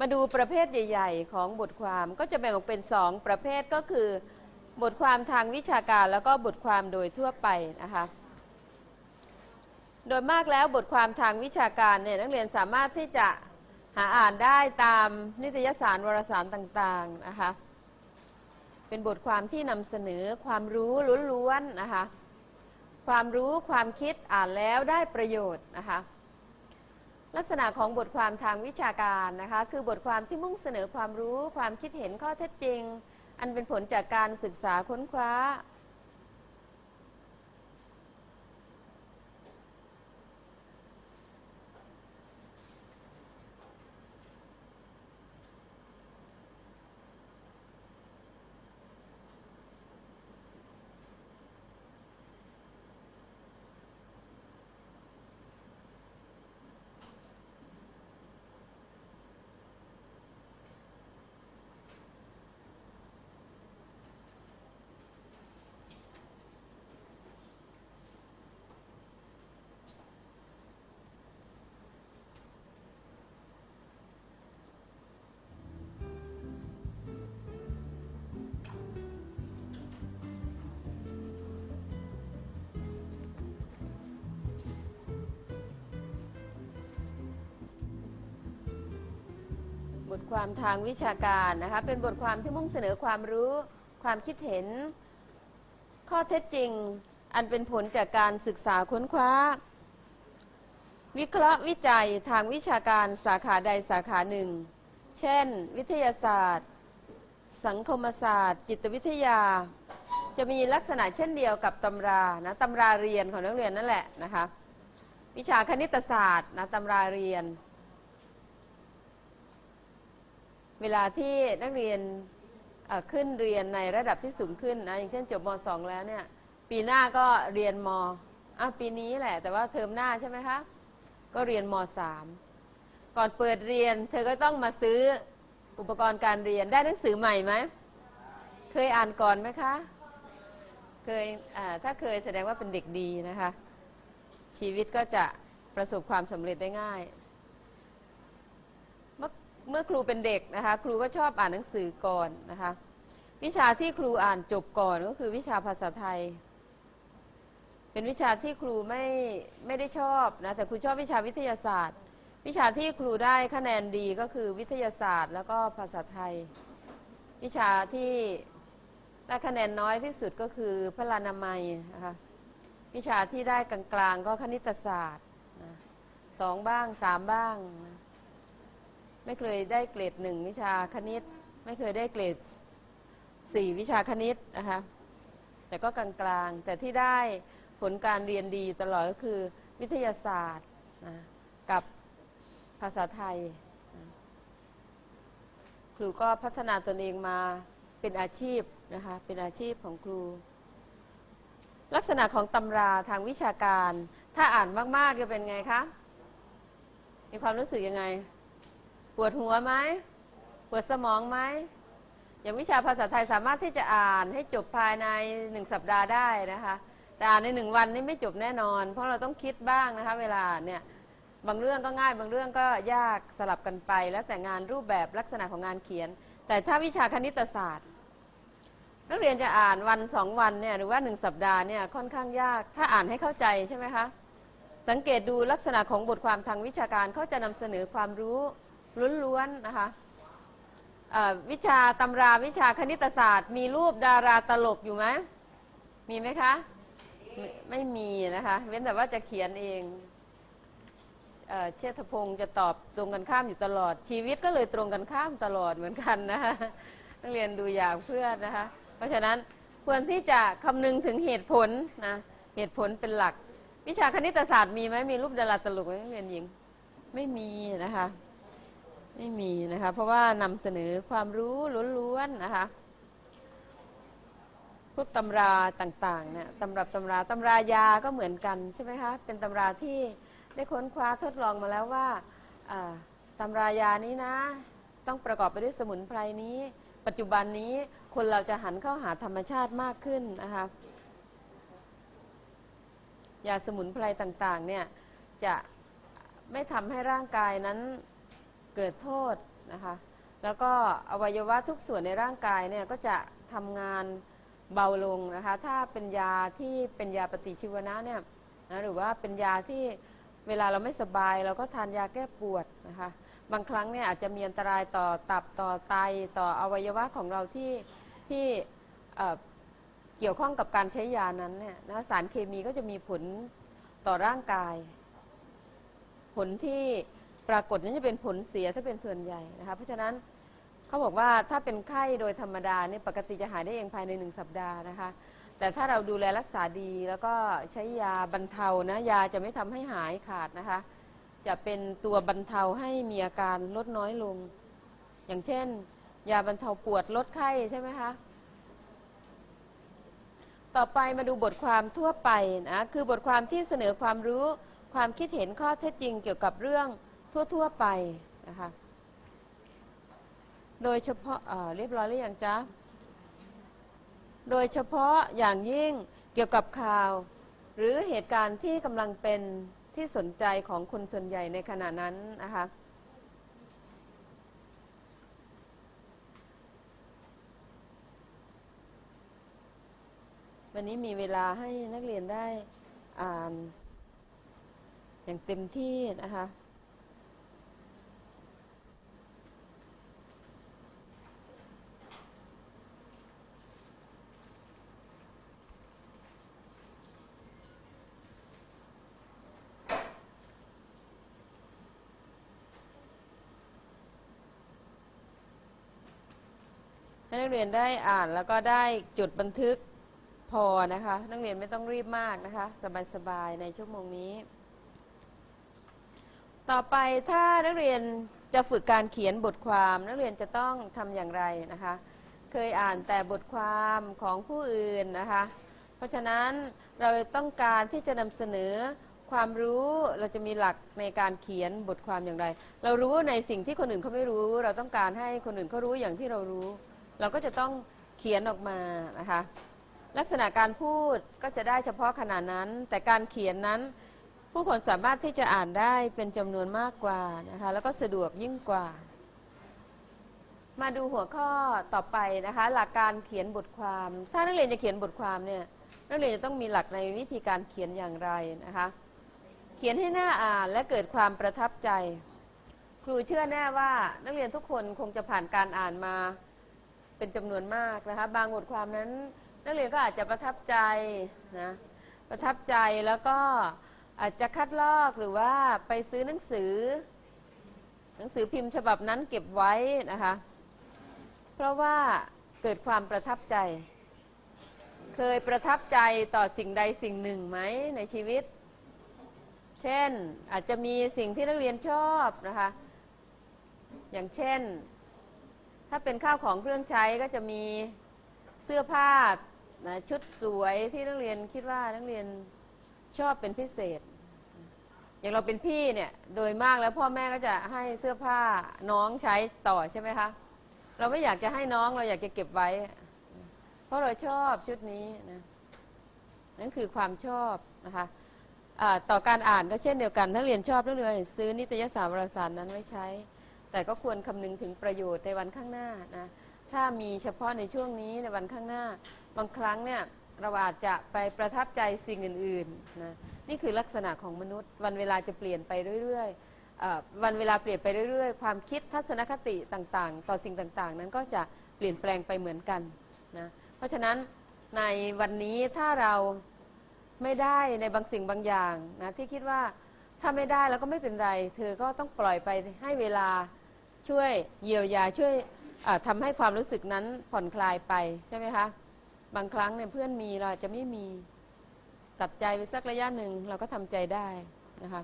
มาดูประเภทใหญ่ ๆ ของบทความก็จะแบ่งออกเป็น 2 ประเภทก็คือ บทความทางวิชาการแล้วก็บทความโดยทั่วไปนะคะโดยมากแล้วบทความทางวิชาการเนี่ยนักเรียนสามารถที่จะหาอ่านได้ตามนิตยสารวารสารต่างๆนะคะเป็นบทความที่นำเสนอความรู้ล้วนๆนะคะความรู้ความคิดอ่านแล้วได้ประโยชน์นะคะ ลักษณะของบทความทางวิชาการนะคะ คือบทความที่มุ่งเสนอความรู้ ความคิดเห็นข้อเท็จจริง อันเป็นผลจากการศึกษาค้นคว้า ทความทางวิชาการนะคะเป็นบทความที่มุ่งเสนอความรู้ ความคิดเห็น ข้อเท็จจริง อันเป็นผลจากการศึกษาค้นคว้า วิเคราะห์วิจัยทางวิชาการสาขาใดสาขาหนึ่ง เช่น วิทยาศาสตร์ สังคมศาสตร์ จิตวิทยา จะมีลักษณะเช่นเดียวกับตำรานะตำราเรียนของนักเรียนนั่นแหละนะคะวิชาคณิตศาสตร์นะตำราเรียน เวลาที่นักเรียนขึ้นเรียนในระดับที่สูงขึ้นนะอย่างเช่นจบม .2 แล้วเนี่ยปีหน้าก็เรียนมอะปีนี้แหละ แต่ว่าเทอมหน้าใช่ไหมคะก็เรียนม .3 ก่อนเปิดเรียน เธอก็ต้องมาซื้ออุปกรณ์การเรียนได้หนังสือใหม่ไหมเคยอ่านก่อนไหมคะเคยถ้าเคยแสดงว่าเป็นเด็กดีนะคะ ชีวิตก็จะประสบความสำเร็จได้ง่าย เมื่อครูเป็นเด็กนะคะ ครูก็ชอบอ่านหนังสือก่อนนะคะ วิชาที่ครูอ่านจบก่อนก็คือวิชาภาษาไทย เป็นวิชาที่ครูไม่ไม่ได้ชอบนะแต่ครูชอบวิชาวิทยาศาสตร์ วิชาที่ครูได้คะแนนดีก็คือวิทยาศาสตร์ แล้วก็ภาษาไทย วิชาที่ได้คะแนนน้อยที่สุดก็คือพระลานามัยนะคะวิชาที่ได้กลางๆก็คณิตศาสตร์นะสองบ้างสามบ้างนะ ไม่เคยได้เกรดหนึ่งวิชาคณิต ไม่เคยได้เกรดสี่วิชาคณิตนะคะแต่ก็กลางๆ แต่ที่ได้ผลการเรียนดีตลอดก็คือวิทยาศาสตร์นะกับภาษาไทยนะครูก็พัฒนาตนเองมาเป็นอาชีพนะคะเป็นอาชีพของครู ลักษณะของตำราทางวิชาการ ถ้าอ่านมากๆจะเป็นไงคะมีความรู้สึกยังไง ปวดหัวไหมปวดสมองไหมอย่างวิชาภาษาไทยสามารถที่จะอ่านให้จบภายในหนึ่งสัปดาห์ได้นะคะแต่อ่านในหนึ่งวันนี่ไม่จบแน่นอน เพราะเราต้องคิดบ้างนะคะเวลาเนี่ยบางเรื่องก็ง่ายบางเรื่องก็ยากสลับกันไป แล้วแต่งานรูปแบบลักษณะของงานเขียน แต่ถ้าวิชาคณิตศาสตร์ นักเรียนจะอ่านวันสองวันเนี่ยหรือว่าหนึ่งสัปดาห์เนี่ยค่อนข้างยาก ถ้าอ่านให้เข้าใจใช่ไหมคะสังเกตดูลักษณะของบทความทางวิชาการเขาจะนำเสนอความรู้ ล้วนๆนะคะวิชาตำราวิชาคณิตศาสตร์ มีรูปดาราตลกอยู่ไหมมีไหมคะไม่ไม่มีนะคะเว้นแต่ว่าจะเขียนเองเอเชษฐพงศ์จะตอบตรงกันข้ามอยู่ตลอด ชีวิตก็เลยตรงกันข้ามตลอดเหมือนกันนะคะนักเรียนดูอย่างเพื่อนนะคะ เพราะฉะนั้นควรที่จะคำนึงถึงเหตุผลนะเหตุผลเป็นหลัก วิชาคณิตศาสตร์มีไหมมีรูปดาราตลกไหมนักเรียนหญิง ไม่มีนะคะ ไม่มีนะคะ เพราะว่านำเสนอความรู้ล้วนๆนะคะพวกตำราต่างๆเนี่ยตำรับตำราตำรายาก็เหมือนกันใช่ไหมคะเป็นตำราที่ได้ค้นคว้าทดลองมาแล้วว่าอ่าตำรายานี้นะ ต้องประกอบไปด้วยสมุนไพรนี้ ปัจจุบันนี้คนเราจะหันเข้าหาธรรมชาติมากขึ้นนะคะยาสมุนไพรต่างๆเนี่ยจะไม่ทำให้ร่างกายนั้น เกิดโทษนะคะ แล้วก็อวัยวะทุกส่วนในร่างกายเนี่ยก็จะทำงานเบาลงนะคะ ถ้าเป็นยาที่เป็นยาปฏิชีวนะเนี่ยนะหรือว่าเป็นยาที่เวลาเราไม่สบายเราก็ทานยาแก้ปวดนะคะ บางครั้งเนี่ยอาจจะมีอันตรายต่อตับต่อไตต่ออวัยวะของเราที่ที่เอ่อเกี่ยวข้องกับการใช้ยานั้นเนี่ยนะสารเคมีก็จะมีผลต่อร่างกาย ผลที่ ปรากฏนั้นจะเป็นผลเสียถ้าเป็นส่วนใหญ่นะคะเพราะฉะนั้นเขาบอกว่าถ้าเป็นไข้โดยธรรมดาเนี่ยปกติจะหายได้เองภายในหนึ่งสัปดาห์นะคะแต่ถ้าเราดูแลรักษาดีแล้วก็ใช้ยาบรรเทานะยาจะไม่ทำให้หายขาดนะคะ จะเป็นตัวบรรเทาให้มีอาการลดน้อยลง อย่างเช่น ยาบรรเทาปวดลดไข้ใช่ไหมคะต่อไปมาดูบทความทั่วไปนะคือบทความที่เสนอความรู้ความคิดเห็นข้อเท็จจริงเกี่ยวกับเรื่อง ทั่ว ๆ ไปนะคะ โดยเฉพาะเเรียบร้อยหรือยังจ๊ะ โดยเฉพาะอย่างยิ่งเกี่ยวกับข่าว หรือเหตุการณ์ที่กำลังเป็นที่สนใจของคนส่วนใหญ่ในขณะนั้นนะคะวันนี้มีเวลาให้นักเรียนได้อ่านอย่างเต็มที่นะคะ นักเรียนได้อ่านแล้วก็ได้จุดบันทึกพอนะคะ นักเรียนไม่ต้องรีบมากนะคะ สบายๆ ในชั่วโมงนี้ ต่อไปถ้านักเรียนจะฝึกการเขียนบทความ นักเรียนจะต้องทำอย่างไรนะคะ เคยอ่านแต่บทความของผู้อื่นนะคะ เพราะฉะนั้นเราต้องการที่จะนำเสนอความรู้เราจะมีหลักในการเขียนบทความอย่างไร เรารู้ในสิ่งที่คนอื่นเขาไม่รู้ เราต้องการให้คนอื่นเขารู้อย่างที่เรารู้ เราก็จะต้องเขียนออกมานะคะลักษณะการพูดก็จะได้เฉพาะขนาดนั้น แต่การเขียนนั้น ผู้คนสามารถที่จะอ่านได้เป็นจำนวนมากกว่านะคะแล้วก็สะดวกยิ่งกว่า มาดูหัวข้อต่อไปนะคะหลักการเขียนบทความ ถ้านักเรียนจะเขียนบทความเนี่ยนักเรียนจะต้องมีหลักในวิธีการเขียนอย่างไรนะคะเขียนให้หน้าอ่านและเกิดความประทับใจ ครูเชื่อแน่ว่านักเรียนทุกคนคงจะผ่านการอ่านมา เป็นจำนวนมากนะคะ บางบทความนั้น นักเรียนก็อาจจะประทับใจนะประทับใจแล้วก็อาจจะคัดลอกหรือว่าไปซื้อหนังสือ หนังสือพิมพ์ฉบับนั้นเก็บไว้นะคะ เพราะว่าเกิดความประทับใจ เคยประทับใจต่อสิ่งใดสิ่งหนึ่งไหมในชีวิต เช่นอาจจะมีสิ่งที่นักเรียนชอบนะคะ อย่างเช่น ถ้าเป็นข้าวของเครื่องใช้ก็จะมีเสื้อผ้านะชุดสวยที่นักเรียนคิดว่านักเรียนชอบเป็นพิเศษ อย่างเราเป็นพี่เนี่ยโดยมากแล้วพ่อแม่ก็จะให้เสื้อผ้าน้องใช้ต่อใช่ไหมคะเราไม่อยากจะให้น้องเราอยากจะเก็บไว้ เพราะเราชอบชุดนี้นะนั่นคือความชอบนะคะต่อการอ่านก็เช่นเดียวกันถ้าเรียนชอบนักเรียนซื้อนิตยสารวารสารนั้นไว้ใช้ แต่ก็ควรคำนึงถึงประโยชน์ในวันข้างหน้านะถ้ามีเฉพาะในช่วงนี้ในวันข้างหน้า บางครั้งเนี่ยเราอาจจะไปประทับใจสิ่งอื่นๆนะนี่คือลักษณะของมนุษย์ วันเวลาจะเปลี่ยนไปเรื่อยๆวันเวลาเปลี่ยนไปเรื่อยๆ ความคิดทัศนคติต่างๆ ต่อสิ่งต่างๆ นั้นก็จะเปลี่ยนแปลงไปเหมือนกันนะเพราะฉะนั้นในวันนี้ถ้าเราไม่ได้ในบางสิ่งบางอย่างนะที่คิดว่าถ้าไม่ได้แล้วก็ไม่เป็นไร เธอก็ต้องปล่อยไปให้เวลา ช่วยเยียวยาช่วยอ่าทำให้ความรู้สึกนั้นผ่อนคลายไปใช่ไหมคะบางครั้งเนี่ยเพื่อนมีเราจะไม่มีตัดใจไปสักระยะหนึ่งเราก็ทำใจได้นะคะ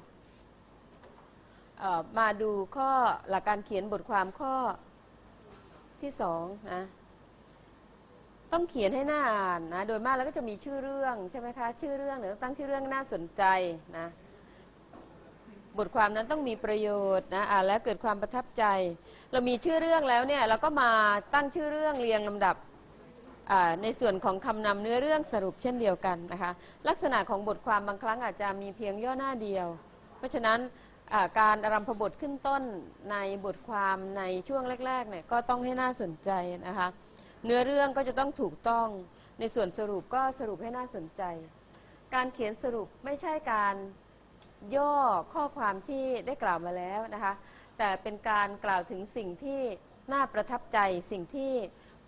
มาดูข้อหลักการเขียนบทความข้อที่สองนะต้องเขียนให้หน้าอ่านนะโดยมากแล้วก็จะมีชื่อเรื่องใช่ไหมคะชื่อเรื่องหรือตั้งชื่อเรื่องน่าสนใจนะ บทความนั้นต้องมีประโยชน์นะอ่านแล้วเกิดความประทับใจ เรามีชื่อเรื่องแล้วเนี่ยเราก็มาตั้งชื่อเรื่องเรียงลำดับอ่าในส่วนของคำนำเนื้อเรื่องสรุปเช่นเดียวกันนะคะลักษณะของบทความบางครั้งอาจจะมีเพียงย่อหน้าเดียว เพราะฉะนั้นการอารัมพบทขึ้นต้นในบทความในช่วงแรกๆเนี่ยก็ต้องให้น่าสนใจนะคะเนื้อเรื่องก็จะต้องถูกต้องในส่วนสรุปก็สรุปให้น่าสนใจ การเขียนสรุปไม่ใช่การ ย่อข้อความที่ได้กล่าวมาแล้วนะคะแต่เป็นการกล่าวถึงสิ่งที่น่าประทับใจสิ่งที่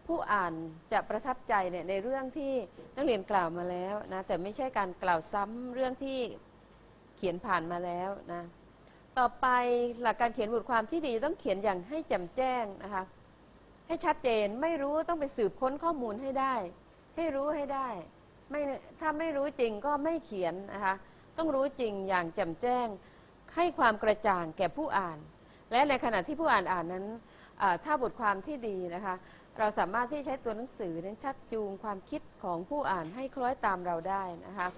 ผู้อ่านจะประทับใจเนี่ยในเรื่องที่นักเรียนกล่าวมาแล้วนะแต่ไม่ใช่การกล่าวซ้ำเรื่องที่เขียนผ่านมาแล้วนะต่อไปหลักการเขียนบทความที่ดีต้องเขียนอย่างให้แจ่มแจ้งนะคะให้ชัดเจนไม่รู้ต้องไปสืบค้นข้อมูลให้ได้ ให้รู้ให้ได้ไม่ถ้าไม่รู้จริงก็ไม่เขียนนะคะ ต้องรู้จริงอย่างแจ่มแจ้ง ให้ความกระจ่างแก่ผู้อ่าน และในขณะที่ผู้อ่านอ่านนั้นถ้าบทความที่ดีนะคะ เราสามารถที่ใช้ตัวหนังสือนั้นชักจูงความคิดของผู้อ่านให้คล้อยตามเราได้นะคะ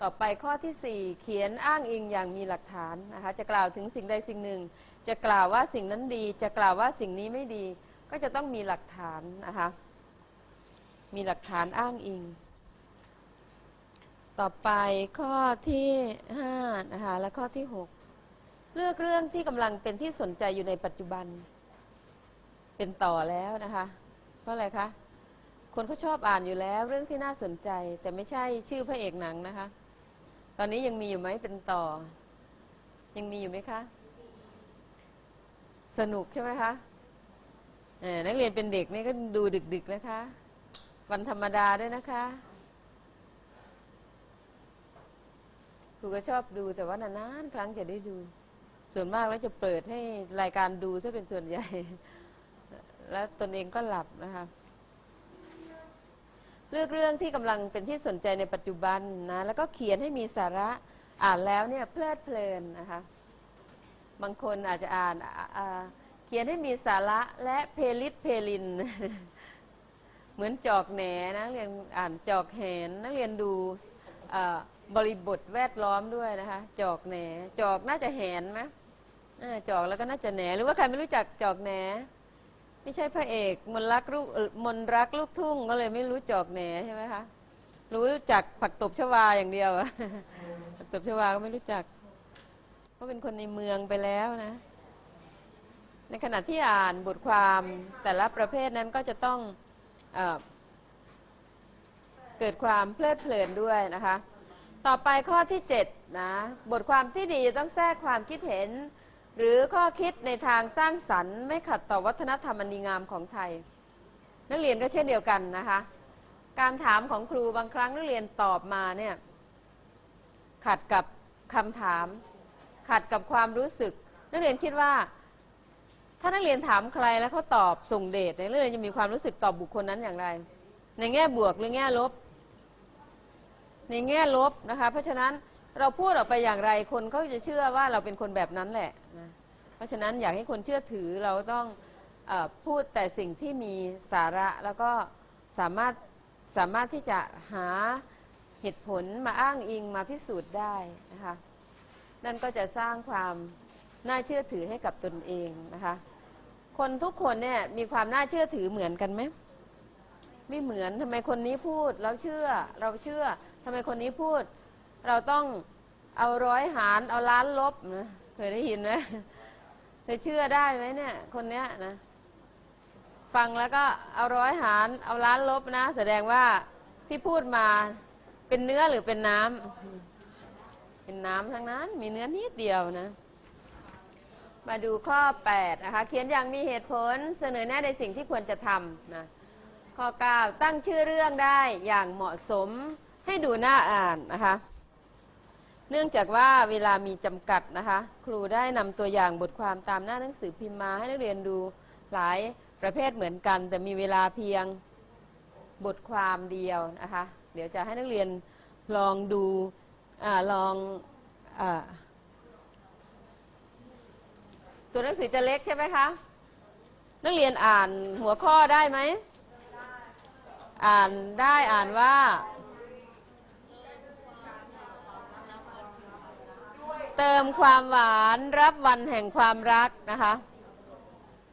ต่อไปข้อที่ 4 เขียนอ้างอิงอย่างมีหลักฐานนะคะจะกล่าวถึงสิ่งใดสิ่งหนึ่ง จะกล่าวว่าสิ่งนั้นดี จะกล่าวว่าสิ่งนี้ไม่ดี ก็จะต้องมีหลักฐานนะคะมีหลักฐานอ้างอิง ต่อไปข้อที่5นะคะและข้อที่ 6 เลือกเรื่องที่กำลังเป็นที่สนใจอยู่ในปัจจุบัน เป็นต่อแล้วนะคะเพราะอะไรคะคนเขาชอบอ่านอยู่แล้วเรื่องที่น่าสนใจ แต่ไม่ใช่ชื่อพระเอกหนังนะคะ ตอนนี้ยังมีอยู่ไหมเป็นต่อ ยังมีอยู่ไหมคะ สนุกใช่ไหมคะนักเรียนเป็นเด็กนี่ก็ดูดึกๆนะคะ วันธรรมดาด้วยนะคะ ครูก็ชอบดูแต่ว่านานๆครั้งจะได้ดู ส่วนมากแล้วจะเปิดให้รายการดูซะเป็นส่วนใหญ่ แล้วตนเองก็หลับนะคะเลือกเรื่องที่กำลังเป็นที่สนใจในปัจจุบันนะแล้วก็เขียนให้มีสาระอ่านแล้วเนี่ยเพลิดเพลินนะคะบางคนอาจจะอ่านเขียนให้มีสาระและเพลิดเพลิน เหมือนจอกแหนนะเรียนอ่านจอกแหนนักเรียนดู บริบทแวดล้อมด้วยนะคะ จอกแหน จอกน่าจะแหนไหมจอกแล้วก็น่าจะแหน หรือว่าใครไม่รู้จักจอกแหน ไม่ใช่พระเอกมนรักลูกมนรักลูกทุ่งก็เลยไม่รู้จอกแหนใช่ไหมคะรู้จักผักตบชวาอย่างเดียวอะผักตบชวาก็ไม่รู้จักเพราะเป็นคนในเมืองไปแล้วนะ ในขณะที่อ่านบทความแต่ละประเภทนั้นก็จะต้องเอเกิดความเพลิดเพลินด้วยนะคะ ต่อไปข้อที่7นะบทความที่ดีต้องแทรกความคิดเห็น หรือข้อคิดในทางสร้างสรรค์ ไม่ขัดต่อวัฒนธรรมอันดีงามของไทย นักเรียนก็เช่นเดียวกันนะคะ การถามของครูบางครั้งนักเรียนตอบมาเนี่ยขัดกับคำถาม ขัดกับความรู้สึก นักเรียนคิดว่า ถ้านักเรียนถามใครแล้วเขาตอบส่งเดชนักเรียนจะมีความรู้สึกตอบบุคคลนั้นอย่างไร ในแง่บวกหรือแง่ลบ ในแง่ลบนะคะ เพราะฉะนั้นเราพูดออกไปอย่างไรคนเขาจะเชื่อว่าเราเป็นคนแบบนั้นแหละนะเพราะฉะนั้นอยากให้คนเชื่อถือเราต้องอพูดแต่สิ่งที่มีสาระแล้วก็สามารถสามารถที่จะหาเหตุผลมาอ้างอิงมาพิสูจน์ได้นะคะนั่นก็จะสร้างความน่าเชื่อถือให้กับตนเองนะคะคนทุกคนเนี่ยมีความน่าเชื่อถือเหมือนกันไหมไม่เหมือนทำไมคนนี้พูดเราเชื่อเราเชื่อ ทำไมคนนี้พูด เราต้องเอาร้อยหารเอาล้านลบนะเคยได้ยินไหมเคยเชื่อได้ไหมเนี่ย คนเนี้ยนะฟังแล้วก็เอาร้อยหารเอาล้านลบนะ แสดงว่าที่พูดมาเป็นเนื้อหรือเป็นน้ำเป็นน้ำทั้งนั้น มีเนื้อนิดเดียวนะ มาดูข้อ 8 นะคะ เขียนอย่างมีเหตุผลเสนอแนะในสิ่งที่ควรจะทำนะข้อ 9 ตั้งชื่อเรื่องได้อย่างเหมาะสม ให้ดูหน้าอ่านนะคะ เนื่องจากว่าเวลามีจำกัดนะคะ ครูได้นำตัวอย่างบทความตามหน้าหนังสือพิมพ์มาให้นักเรียนดูหลายประเภทเหมือนกัน แต่มีเวลาเพียงบทความเดียวนะคะ เดี๋ยวจะให้นักเรียนลองดูอลองอตัวหนังสือจะเล็กใช่ไหมคะ นักเรียนอ่านหัวข้อได้ไหม อ่านได้อ่านว่า เติมความหวานรับวันแห่งความรักนะคะ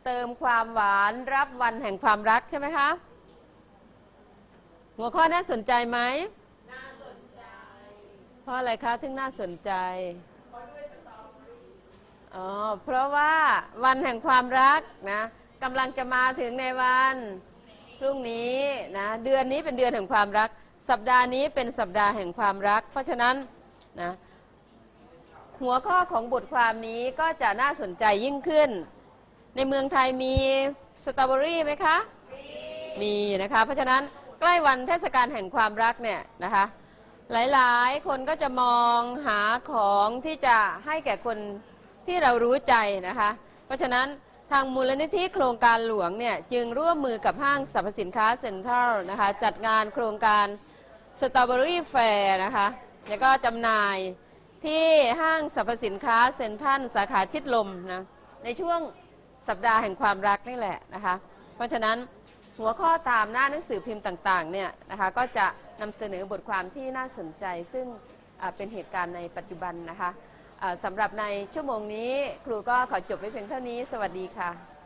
เติมความหวานรับวันแห่งความรักใช่ไหมคะหัวข้อน่าสนใจไหมน่าสนใจเพราะอะไรคะถึงน่าสนใจเพราะด้วยสตอรี่อ๋อเพราะว่าวันแห่งความรักนะกำลังจะมาถึงในวันพรุ่งนี้นะเดือนนี้เป็นเดือนแห่งความรัก สัปดาห์นี้เป็นสัปดาห์แห่งความรัก เพราะฉะนั้นนะ หัวข้อของบทความนี้ก็จะน่าสนใจยิ่งขึ้น ในเมืองไทยมีสตรอเบอรี่ไหมคะ มีนะคะ เพราะฉะนั้นใกล้วันเทศกาลแห่งความรักเนี่ยนะคะ หลายๆ คนก็จะมองหาของที่จะให้แก่คนที่เรารู้ใจนะคะ เพราะฉะนั้นทางมูลนิธิโครงการหลวงเนี่ยจึงร่วมมือกับห้างสรรพสินค้าเซ็นทรัลนะคะจัดงานโครงการสตรอเบอรี่แฟร์นะคะแล้วก็จำหน่าย ที่ห้างสรรพสินค้าเซ็นทรัลสาขาชิดลมนะในช่วงสัปดาห์แห่งความรักนี่แหละนะคะ เพราะฉะนั้นหัวข้อตามหน้าหนังสือพิมพ์ต่างๆเนี่ยนะคะก็จะนำเสนอบทความที่น่าสนใจซึ่งเป็นเหตุการณ์ในปัจจุบันนะคะสำหรับในชั่วโมงนี้ครูก็ขอจบไว้เพียงเท่านี้ สวัสดีค่ะ